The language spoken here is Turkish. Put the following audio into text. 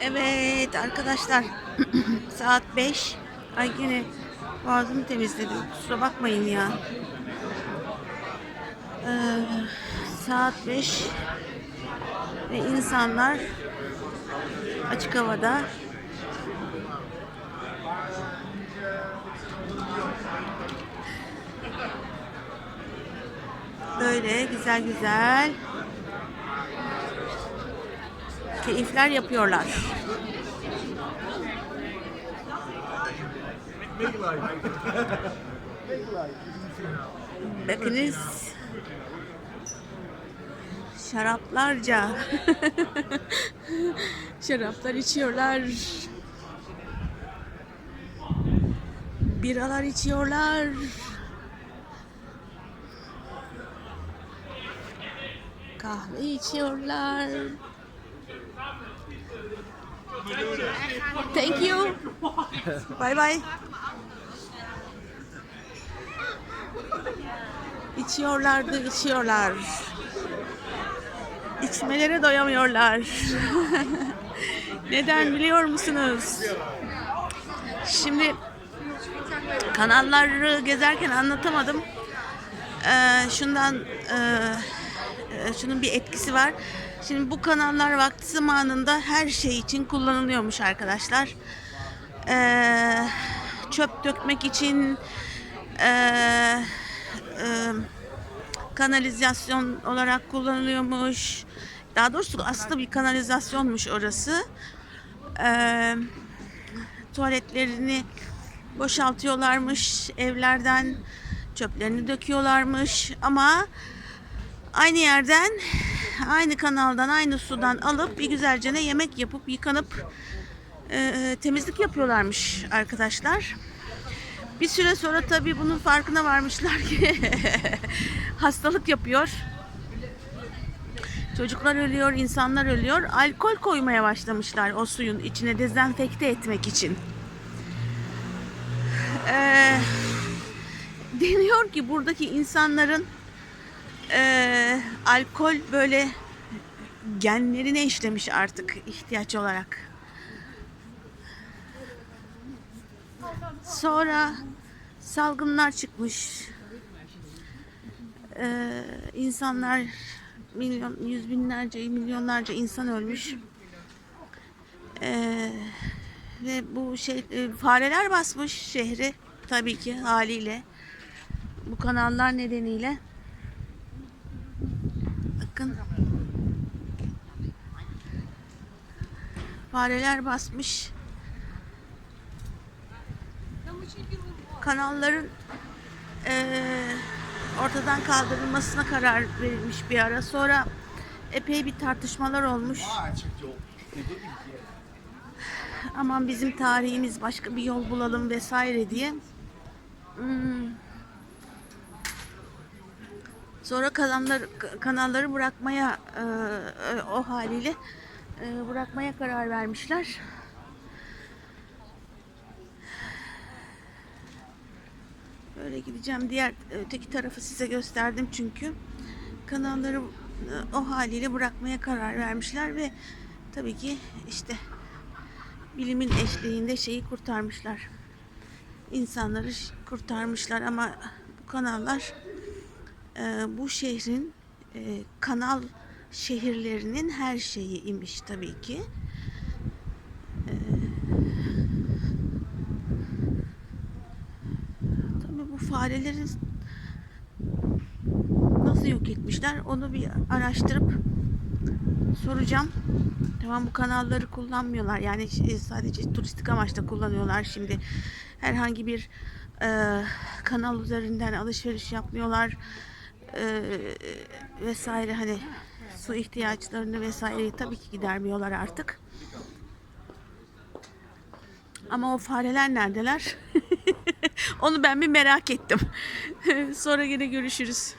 Evet arkadaşlar. Saat 5 ay yine boğazımı temizledim. Kusura bakmayın ya. Ee, saat 5 ve insanlar açık havada böyle güzel güzel keyifler yapıyorlar. Bakınız şaraplarca şaraplar içiyorlar. Biralar içiyorlar. Kahve içiyorlar. Thank you. Bye bye. İçiyorlardı, içiyorlar. İçmelere doyamıyorlar. Neden biliyor musunuz? Şimdi kanalları gezerken anlatamadım. Ee, şundan e, e, şunun bir etkisi var. Şimdi bu kanallar vakti zamanında her şey için kullanılıyormuş arkadaşlar. Ee, çöp dökmek için e, e, kanalizasyon olarak kullanılıyormuş. Daha doğrusu aslında bir kanalizasyonmuş orası. Ee, tuvaletlerini boşaltıyorlarmış evlerden çöplerini döküyorlarmış ama aynı yerden aynı kanaldan aynı sudan alıp bir güzelce ne yemek yapıp yıkanıp e, temizlik yapıyorlarmış arkadaşlar. Bir süre sonra tabii bunun farkına varmışlar ki hastalık yapıyor. Çocuklar ölüyor, insanlar ölüyor. Alkol koymaya başlamışlar o suyun içine dezenfekte etmek için. Ee, deniyor ki buradaki insanların e, alkol böyle genlerine işlemiş artık ihtiyaç olarak. Sonra salgınlar çıkmış. Ee, insanlar milyon, yüz binlerce, milyonlarca insan ölmüş. Ee, ve bu şey e, fareler basmış şehri tabii ki haliyle. Bu kanallar nedeniyle. Bakın. Fareler basmış. Kanalların eee, ortadan kaldırılmasına karar verilmiş bir ara. Sonra epey bir tartışmalar olmuş. Aman bizim tarihimiz başka bir yol bulalım vesaire diye. Hmm. Sonra kanallar, kanalları bırakmaya e, e, o haliyle e, bırakmaya karar vermişler. Böyle gideceğim. Diğer öteki tarafı size gösterdim çünkü. Kanalları o haliyle bırakmaya karar vermişler ve tabii ki işte bilimin eşliğinde şeyi kurtarmışlar. İnsanları kurtarmışlar ama bu kanallar e, bu şehrin e, kanal şehirlerinin her şeyi imiş tabii ki. E, tabii bu fareleri nasıl yok etmişler onu bir araştırıp soracağım. Tamam bu kanalları kullanmıyorlar. Yani e, sadece turistik amaçla kullanıyorlar şimdi. Herhangi bir e, kanal üzerinden alışveriş yapmıyorlar. E, vesaire hani su ihtiyaçlarını vesaireyi tabii ki gidermiyorlar artık. Ama o fareler neredeler? Onu ben bir merak ettim. Sonra yine görüşürüz.